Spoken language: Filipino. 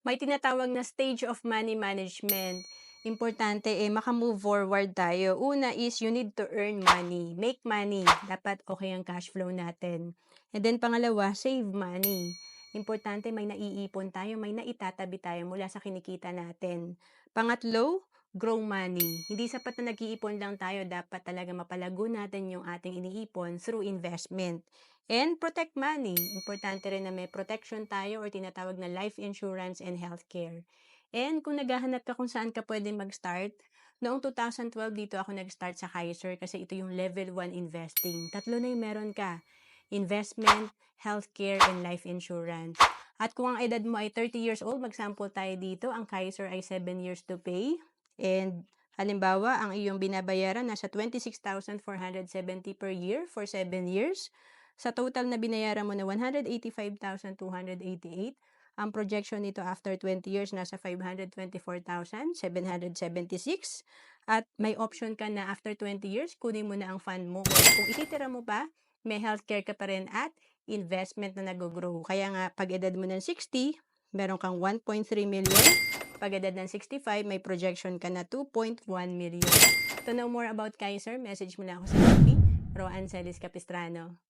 May tinatawag na stage of money management. Importante eh maka-move forward tayo. Una is you need to earn money, make money. Dapat okay ang cash flow natin. And then pangalawa, save money. Importante may naiipon tayo, may naitatabi tayo mula sa kinikita natin. Pangatlo, grow money. Hindi sapat na nag-iipon lang tayo, dapat talaga mapalago natin yung ating iniipon through investment. And protect money. Importante rin na may protection tayo or tinatawag na life insurance and healthcare. And kung naghahanap ka kung saan ka pwede mag-start, noong 2012 dito ako nag-start sa Kaiser kasi ito yung level 1 investing. Tatlo na yung meron ka. Investment, healthcare, and life insurance. At kung ang edad mo ay 30 years old, mag-sample tayo dito. Ang Kaiser ay 7 years to pay. And halimbawa, ang iyong binabayaran nasa 26,470 per year for 7 years. Sa total na binayaran mo na 185,288, ang projection nito after 20 years nasa 524,776. At may option ka na after 20 years, kunin mo na ang fund mo. Kung ititira mo pa, may healthcare ka pa rin at investment na nag-grow. Kaya nga, pag edad mo ng 60, meron kang 1.3 million. Pag edad ng 65, may projection ka na 2.1 million. To know more about Kaiser, message mo na ako sa FB, Roan Celis Capistrano.